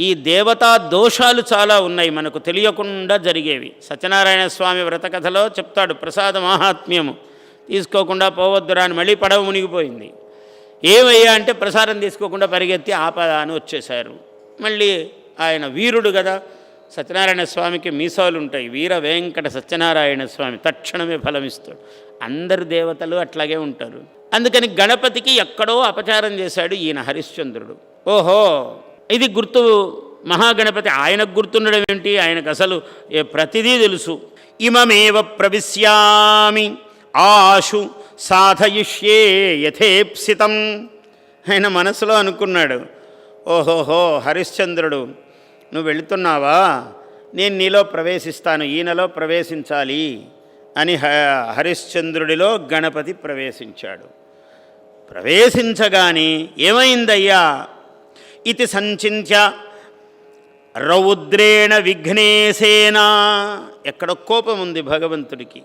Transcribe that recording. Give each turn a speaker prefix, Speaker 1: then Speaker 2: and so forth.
Speaker 1: ఈ దేవతా దోషాలు చాలా ఉన్నాయి మనకు తెలియకుండా జరిగేవి. సత్యనారాయణ స్వామి వ్రత కథలో చెప్తాడు ప్రసాద మహాత్మ్యము. తీసుకోకుండా పోవద్దురా అని మళ్ళీ పడవ మునిగిపోయింది. ఏమయ్యా అంటే ప్రసాదం తీసుకోకుండా పరిగెత్తి ఆపద అని వచ్చేశారు. మళ్ళీ ఆయన వీరుడు కదా. సత్యనారాయణ స్వామికి మీసాలు ఉంటాయి. వీర వెంకట సత్యనారాయణ స్వామి తక్షణమే ఫలమిస్తాడు. అందరు దేవతలు అట్లాగే ఉంటారు. అందుకని గణపతికి ఎక్కడో అపచారం చేశాడు ఈయన హరిశ్చంద్రుడు. ఓహో! ఇది గుర్తు మహాగణపతి ఆయనకు గుర్తుండడం ఏంటి? ఆయనకు అసలు ప్రతిదీ తెలుసు. ఇమమేవ ప్రవిశ్యామి ఆశు సాధయిష్యే యథేప్సితం. ఆయన మనసులో అనుకున్నాడు. ఓహోహో హరిశ్చంద్రుడు నువ్వు వెళుతున్నావా? నేను నీలో ప్రవేశిస్తాను ఈయనలో ప్రవేశించాలి అని హ హరిశ్చంద్రుడిలో గణపతి ప్రవేశించాడు. ప్రవేశించగాని ఏమైందయ్యా? ఇది సంచింత్య రౌద్రేణ విఘ్నేసేనా ఎక్కడ కోపం ఉంది భగవంతుడికి.